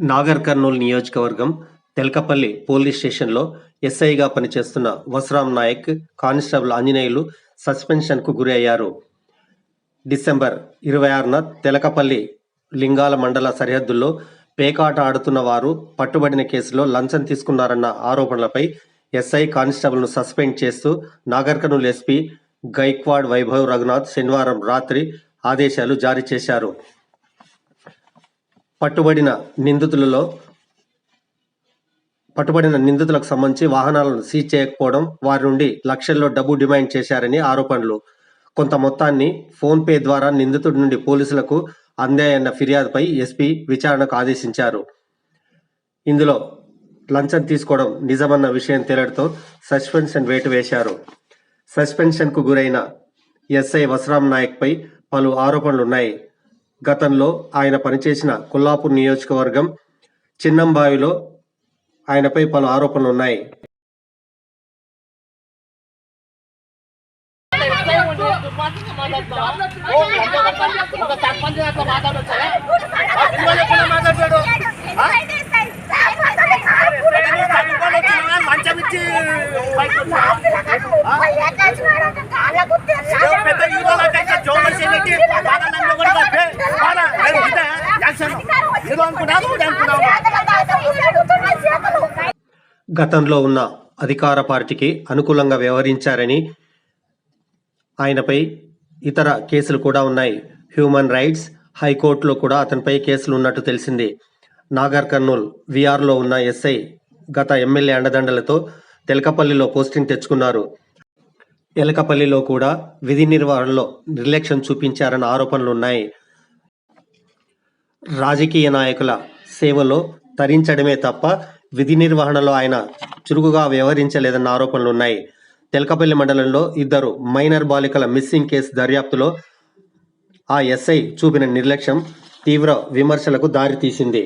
నాగర్ కర్నూలు నియోజకవర్గం తెలకపల్లి పోలీస్ స్టేషన్లో ఎస్ఐగా పనిచేస్తున్న వసరాం నాయక్ కానిస్టేబుల్ ఆంజనేయులు సస్పెన్షన్కు గురి అయ్యారు డిసెంబర్ ఇరవై ఆరున తెలకపల్లి లింగాల మండల సరిహద్దుల్లో పేకాట ఆడుతున్న వారు పట్టుబడిన కేసులో లంచం తీసుకున్నారన్న ఆరోపణలపై ఎస్ఐ కానిస్టేబుల్ను సస్పెండ్ చేస్తూ నాగర్కర్నూలు ఎస్పీ గైక్వాడ్ వైభవ్ రఘునాథ్ శనివారం రాత్రి ఆదేశాలు జారీ చేశారు. పట్టుబడిన నిందితులలో పట్టుబడిన నిందితులకు సంబంధించి వాహనాలను సీజ్ చేయకపోవడం వారి నుండి లక్షల్లో డబ్బు డిమాండ్ చేశారని ఆరోపణలు. కొంత మొత్తాన్ని ఫోన్ పే ద్వారా నిందితుడి నుండి పోలీసులకు అందాయన్న ఫిర్యాదుపై ఎస్పీ విచారణకు ఆదేశించారు. ఇందులో లంచం తీసుకోవడం నిజమన్న విషయం తేలడంతో సస్పెన్షన్ వేటు వేశారు. సస్పెన్షన్కు గురైన ఎస్ఐ వసరాం నాయక్పై పలు ఆరోపణలున్నాయి. గతంలో ఆయన పనిచేసిన కొల్లాపూర్ నియోజకవర్గం చిన్నంబావిలో ఆయనపై పలు ఆరోపణలు ఉన్నాయి గతంలో ఉన్న అధికార పార్టీకి అనుకూలంగా వ్యవహరించారని ఆయనపై ఇతర కేసులు కూడా ఉన్నాయి. హ్యూమన్ రైట్స్ హైకోర్టులో కూడా అతనిపై కేసులు ఉన్నట్టు తెలిసింది. నాగర్ కర్నూల్ విఆర్లో ఉన్న ఎస్ఐ గత ఎమ్మెల్యే అండదండలతో తెలకపల్లిలో పోస్టింగ్ తెచ్చుకున్నారు. ఎలకపల్లిలో కూడా విధి నిర్వహణలో నిర్లక్ష్యం చూపించారన్న ఆరోపణలున్నాయి. రాజకీయ నాయకుల సేవలో తరించడమే తప్ప విధి నిర్వహణలో ఆయన చురుకుగా వ్యవహరించలేదన్న ఆరోపణలు ఉన్నాయి తెలకపల్లి మండలంలో ఇద్దరు మైనర్ బాలికల మిస్సింగ్ కేసు దర్యాప్తులో ఆ ఎస్ఐ చూపిన నిర్లక్ష్యం తీవ్ర విమర్శలకు దారితీసింది.